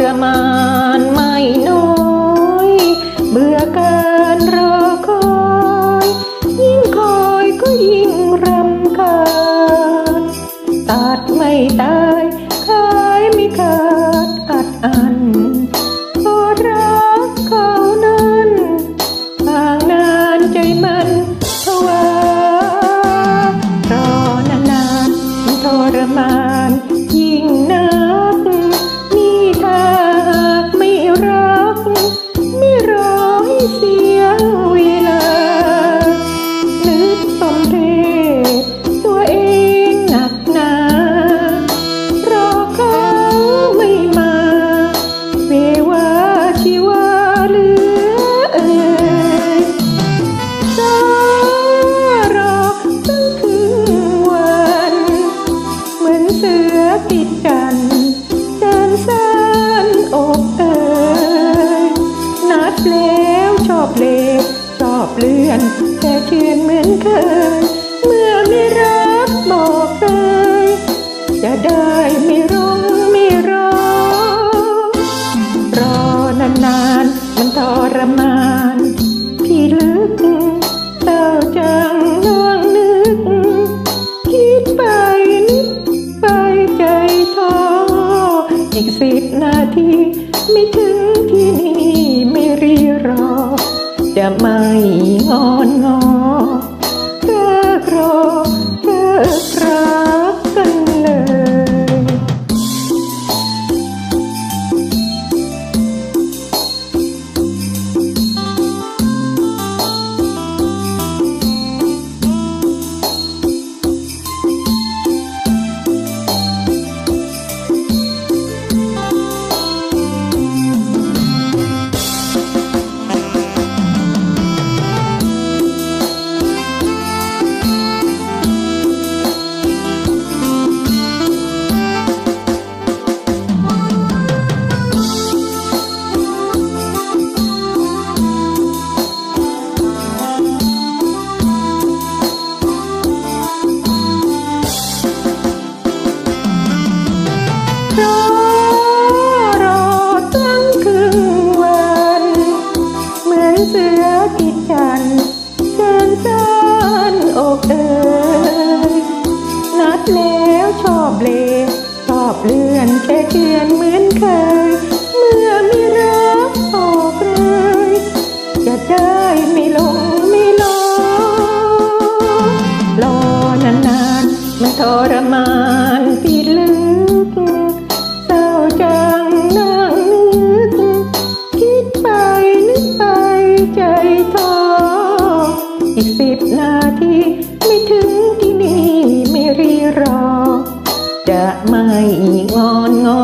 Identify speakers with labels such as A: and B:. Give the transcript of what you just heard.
A: รมานไม่น้อย เบื่อเกินรอคอย ยิ่งคอยก็ยิ่งรำคาญตัดไม่ตายขายไม่ขาย เมื่อนเมื่อไม่รักบอกเลยจะได้ไม่ร้องไม่ร้องรอนานๆมันทรมาน ฉันแก้มซ่อนอกเอ่ยนัดแล้วชอบเลชอบเลื่อนแค่เลื่อนเหมือนเคย นาที ไม่ถึงที่นี่ไม่รีรอ จะไม่งอนงอ